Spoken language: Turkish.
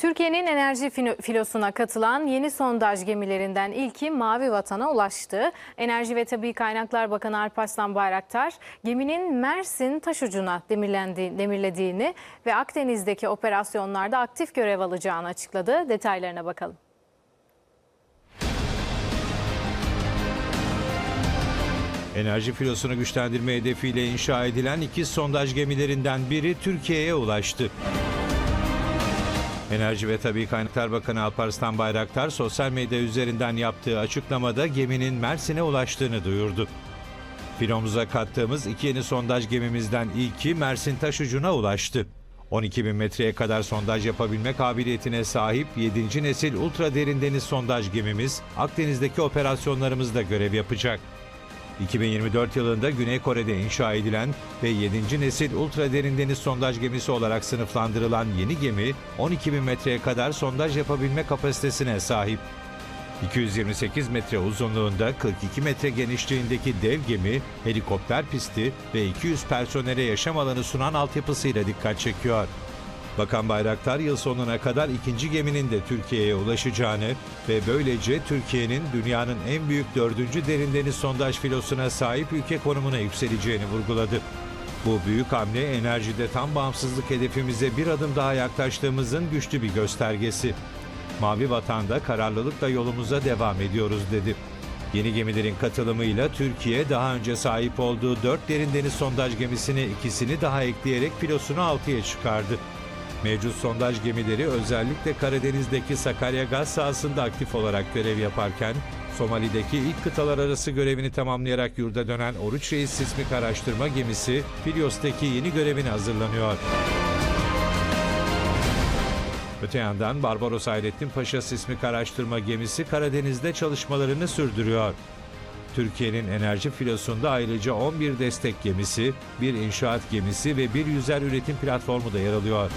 Türkiye'nin enerji filosuna katılan yeni sondaj gemilerinden ilki Mavi Vatan'a ulaştı. Enerji ve Tabi Kaynaklar Bakanı Alparslan Bayraktar, geminin Mersin taşucuna demirlediğini ve Akdeniz'deki operasyonlarda aktif görev alacağını açıkladı. Detaylarına bakalım. Enerji filosunu güçlendirme hedefiyle inşa edilen iki sondaj gemilerinden biri Türkiye'ye ulaştı. Enerji ve Tabi Kaynaklar Bakanı Alparslan Bayraktar sosyal medya üzerinden yaptığı açıklamada geminin Mersin'e ulaştığını duyurdu. Filomuza kattığımız iki yeni sondaj gemimizden ilki Mersin Taşucu'na ulaştı. 12 bin metreye kadar sondaj yapabilme kabiliyetine sahip 7. nesil ultra derin deniz sondaj gemimiz Akdeniz'deki operasyonlarımızda görev yapacak. 2024 yılında Güney Kore'de inşa edilen ve 7. nesil ultra derin deniz sondaj gemisi olarak sınıflandırılan yeni gemi 12 bin metreye kadar sondaj yapabilme kapasitesine sahip. 228 metre uzunluğunda 42 metre genişliğindeki dev gemi, helikopter pisti ve 200 personele yaşam alanı sunan altyapısıyla dikkat çekiyor. Bakan Bayraktar yıl sonuna kadar ikinci geminin de Türkiye'ye ulaşacağını ve böylece Türkiye'nin dünyanın en büyük dördüncü derin deniz sondaj filosuna sahip ülke konumuna yükseleceğini vurguladı. Bu büyük hamle enerjide tam bağımsızlık hedefimize bir adım daha yaklaştığımızın güçlü bir göstergesi. Mavi Vatan'da kararlılıkla yolumuza devam ediyoruz dedi. Yeni gemilerin katılımıyla Türkiye daha önce sahip olduğu 4 derin deniz sondaj gemisine ikisini daha ekleyerek filosunu 6'ya çıkardı. Mevcut sondaj gemileri özellikle Karadeniz'deki Sakarya gaz sahasında aktif olarak görev yaparken, Somali'deki ilk kıtalar arası görevini tamamlayarak yurda dönen Oruç Reis sismik araştırma gemisi Filyos'taki yeni görevine hazırlanıyor. Öte yandan Barbaros Hayrettin Paşa sismik araştırma gemisi Karadeniz'de çalışmalarını sürdürüyor. Türkiye'nin enerji filosunda ayrıca 11 destek gemisi, bir inşaat gemisi ve bir yüzer üretim platformu da yer alıyor.